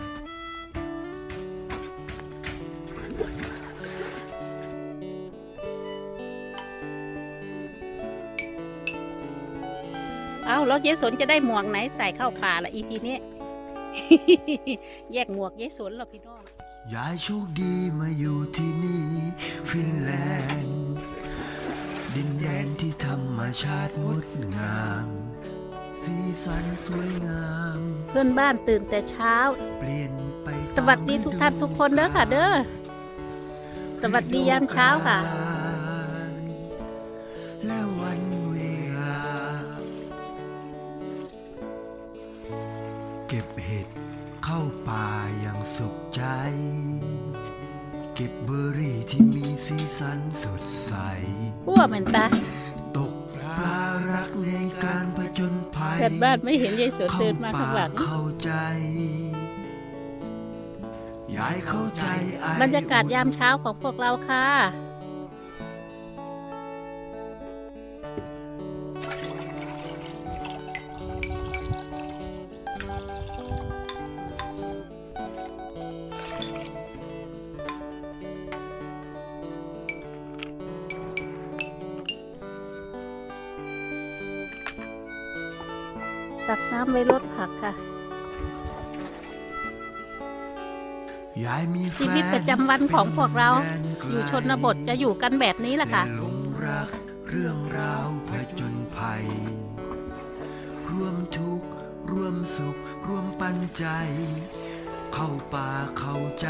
เอาแล้วยายสนจะได้หมวกไหนใส่เข้าป่าละอีทีนี้ แยกหมวกยายสนหรอพี่น้องยายโชคดีมาอยู่ที่นี่ฟินแลนด์ ดินแดนที่ธรรมชาติงดงาม สีสันสวยงาม เพื่อนบ้านตื่นแต่เช้า เปลี่ยนไปสวัสดีทุกท่านทุกคนเด้อค่ะเด้อ สวัสดียามเช้าค่ะ และวันเวลา เก็บเห็ดเข้าป่าอย่างสุขใจ เก็บเบอร์รี่ที่มีสีสันสดใส พัวเหมือนตา เพื่อนบ้านไม่เห็นยายสนเดินมาข้างหลังเข้าใจยายเข้าใจไอ้บรรยากาศยามเช้าของพวกเราค่ะ ตักน้ำไว้รดผักค่ะ ยายมีแฟนชีวิตประจำวันของพวกเราป็นแดไกลอยู่ชนบทจะอยู่กันแบบนี้แหละค่ะและหลงรักเรื่องราวผจญภัย ร่วมทุกข์ร่วมสุข ร่วมปันใจ เข้าป่าเข้าใจ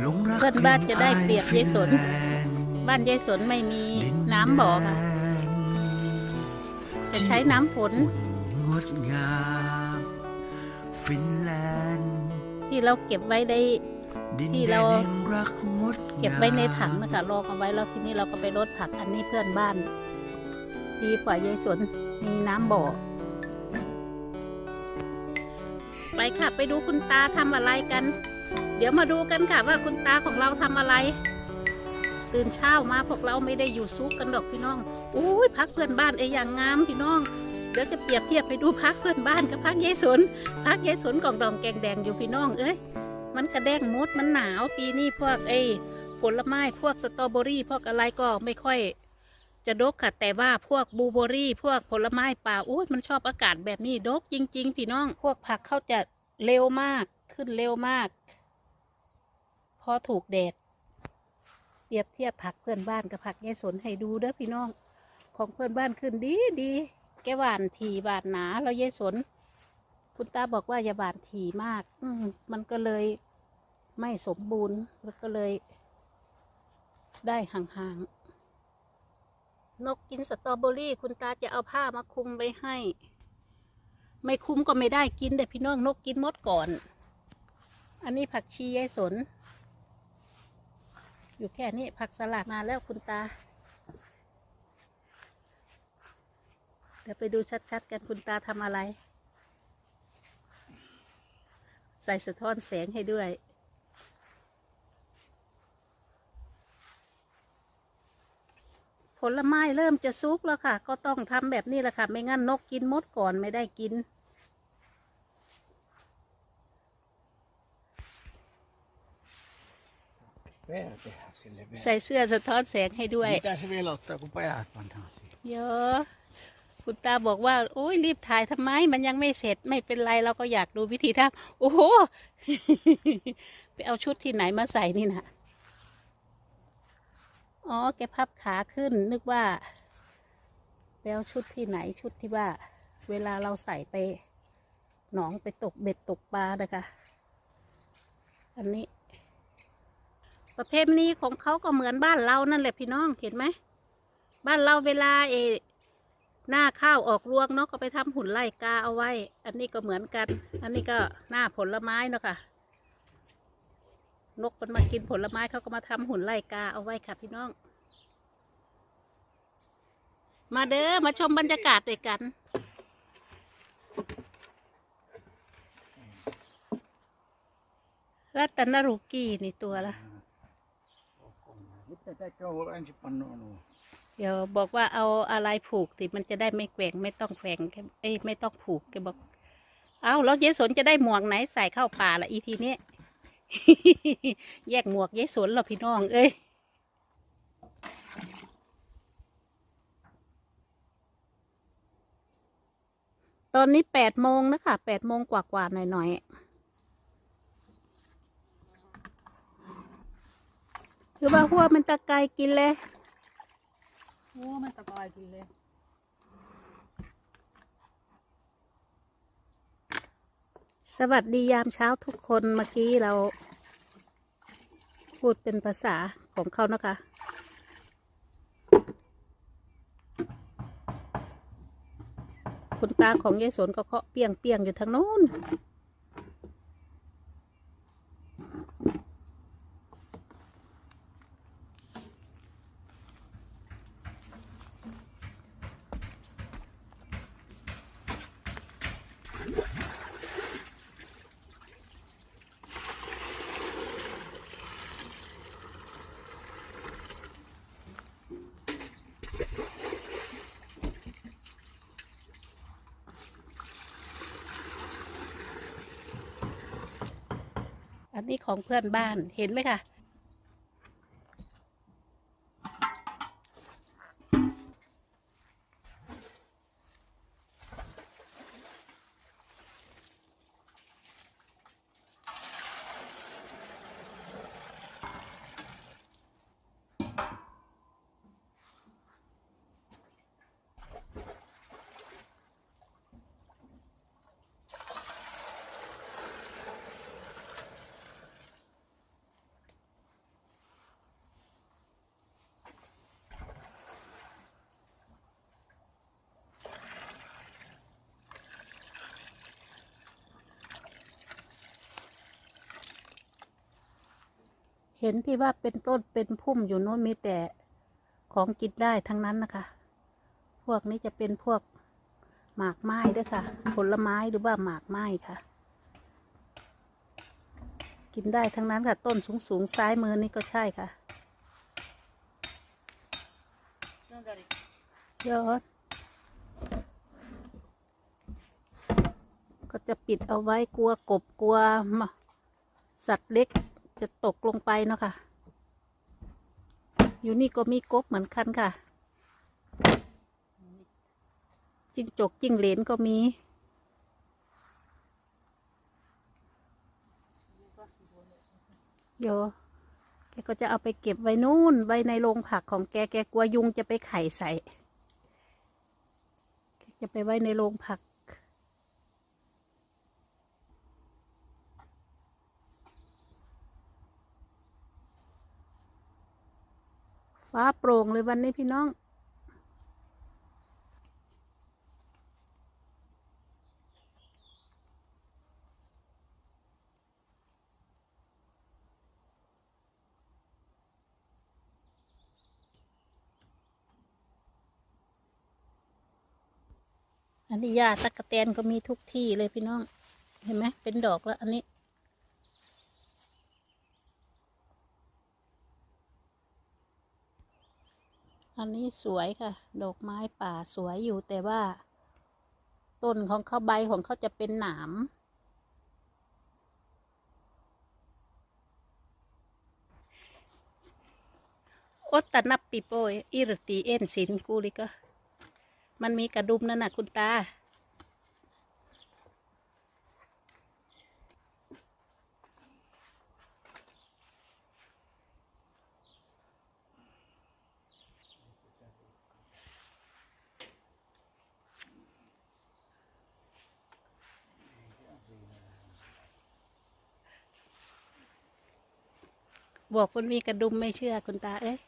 หลงรักเพื่อนบ้านจะได้เปรียบยายสนฟิแลนด์บ้านยายสนไม่มีดิน้ำบ่อค่ะแดน จะใช้น้ำฝนงดงามฟินแลนด์ที่เราเก็บไว้ได้ดินที่แดเรานแห่งรักงดงามเก็บไว้ในถังนะคะรองเอาไว้แล้วทีนี้เราก็ไปรดผักอันนี้เพื่อนบ้านดีกว่ายายสนมีน้ำบ่อไปค่ะ ไปดูคุณตาทำอะไรกัน เดี๋ยวมาดูกันค่ะว่าคุณตาของเราทำอะไร ตื่นเช้ามาพวกเราไม่ได้อยู่ซุกกันดอกพี่น้อง อุ้ยพักเพื่อนบ้านไอ้อย่างงามพี่น้องเดี๋ยวจะเปรียบเทียบไปดูพักเพื่อนบ้านกับพักยายสนพักยายสนกล่องดองแกงแดงอยู่พี่น้องเอ้ยมันกระแดงมดมันหนาวปีนี้พวกไอ้ผลไม้พวกสตรอเบอรี่พวกอะไรก็ไม่ค่อย จะดกค่ะแต่ว่าพวกบลูเบอรี่ พวกผลไม้ป่าอุ้ยมันชอบอากาศแบบนี้ดกจริง ๆ พี่น้อง พวกผักเขาจะเร็วมากขึ้นเร็วมาก พอถูกแดดเปรียบเทียบผักเพื่อนบ้านกับผักยายสนให้ดูเด้อพี่น้อง ของเพื่อนบ้านขึ้นดีดี แกหวานทีหวานหนาแล้วยสน คุณตาบอกว่าอย่าหวานถี่มาก อืมมันก็เลยไม่สมบูรณ์แล้วก็เลย ได้ห่างๆ นกกินสตรอเบอรี่ คุณตาจะเอาผ้ามาคุมไว้ให้ ไม่คุมก็ไม่ได้กินแต่พี่น้องนกกินมดก่อน อันนี้ผักชียายสน อยู่แค่นี้ผักสลัดมาแล้วคุณตา เดี๋ยวไปดูชัดๆ กันคุณตาทำอะไร ใส่สะท้อนแสงให้ด้วย ผลไม้เริ่มจะซุกแล้วค่ะ ก็ต้องทำแบบนี้แหละค่ะ ไม่งั้นนกกินมดก่อนไม่ได้กิน Pää tehdä sille vielä. ใส่เสื้อสะท้อนแสงให้ด้วย Mitä se vielä ottaa, kun päät pannaan siihen? เยอะ คุณตาบอกว่าโอ้ยรีบถ่ายทำไม มันยังไม่เสร็จไม่เป็นไรเราก็อยากดูวิธีทำโอ้โห ไปเอาชุดที่ไหนมาใส่นี่นะอ๋อ แกพับขาขึ้น นึกว่าไปเอาชุดที่ไหนชุดที่ว่า เวลาเราใส่ไป หนองไปตกเบ็ดตกปลานะคะอันนี้ ประเพณีของเขาก็เหมือนบ้านเรานั่นแหละพี่น้องเห็นไหมบ้านเราเวลาเอ หน้าข้าวออกรวงเนาะก็ไปทำหุ่นไล่กาเอาไว้ อันนี้ก็เหมือนกัน อันนี้ก็หน้าผลไม้เนาะค่ะ นกมันมากินผลไม้เขาก็มาทำหุ่นไล่กาเอาไว้ค่ะพี่น้อง มาเด้อมาชมบรรยากาศด้วยกันรัตนรุกีนี่ตัวละ เดี๋ยวบอกว่าเอาอะไรผูกติมันจะได้ไม่แกว่งไม่ต้องแกว่งเอ้ยไม่ต้องผูกแกบอก เอาแล้วยายสนจะได้หมวกไหนใส่เข้าป่าละอีทีนี้แยกหมวกยายสนเรอพี่น้อง เอ้ยตอนนี้แปดโมงนะคะแปดโมงกว่าๆหน่อยๆ คือว่าหัวมันตะไกายกินเลย โอ้มันตะกอยกินเลยสวัสดียามเช้าทุกคนเมื่อกี้เราพูดเป็นภาษาของเขานะคะ คุณตาของยายสนก็เคาะเปียงเปียงๆอยู่ทางโน้น อันนี้ของเพื่อนบ้านเห็นไหมคะ เห็นที่ว่าเป็นต้นเป็นพุ่มอยู่โน้นมีแต่ของกินได้ทั้งนั้นนะคะ พวกนี้จะเป็นพวกหมากไม้ด้วยค่ะ ผลไม้หรือว่าหมากไม้ค่ะ กินได้ทั้งนั้นค่ะ ต้นสูงสูงซ้ายมือนี่ก็ใช่ค่ะยอดก็จะปิดเอาไว้กลัวกบกลัวสัตว์เล็ก จะตกลงไปเนาะค่ะ อยู่นี่ก็มีกบเหมือนกันค่ะ จิ้งจกจิ้งเหลนก็มีโยแกก็จะเอาไปเก็บไว้นู่นไว้ในโรงผักของแก แกกลัวยุงจะไปไข่ใส่ จะไปไว้ในโรงผัก ฟ้าโปร่งเลยวันนี้พี่น้อง อันนี้หญ้าตะกะแตนก็มีทุกที่เลยพี่น้อง เห็นไหมเป็นดอกแล้วอันนี้ อันนี้สวยค่ะ ดอกไม้ป่าสวยอยู่แต่ว่า ต้นของเขาใบของเขาจะเป็นหนามอตตนับปีโปยอิรตีเอ็นสินกูลิก็มันมีกระดุมนั่นนะคุณตา บอกคนมีกระดุมไม่เชื่อคุณตาเอ้ย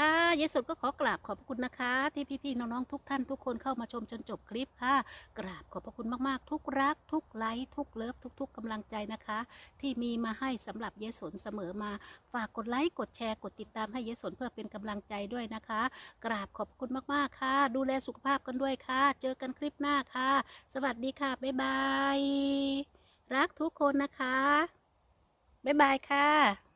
ค่ะยายสดก็ขอกราบขอบพระคุณนะคะ ที่พี่ๆน้องๆทุกท่านทุกคนเข้ามาชมจนจบคลิปค่ะ กราบขอบพระคุณมากๆ ทุกรัก ทุกไลค์ทุกเลิฟทุก ๆกำลังใจนะคะ ที่มีมาให้สำหรับยายสนเสมอมา ฝากกดไลค์กดแชร์กดติดตามให้ยายสนเพื่อเป็นกำลังใจด้วยนะคะ กราบขอบคุณมากๆค่ะ ดูแลสุขภาพกันด้วยค่ะ เจอกันคลิปหน้าค่ะ สวัสดีค่ะบ๊ายบายรักทุกคนนะคะบ๊ายบายค่ะ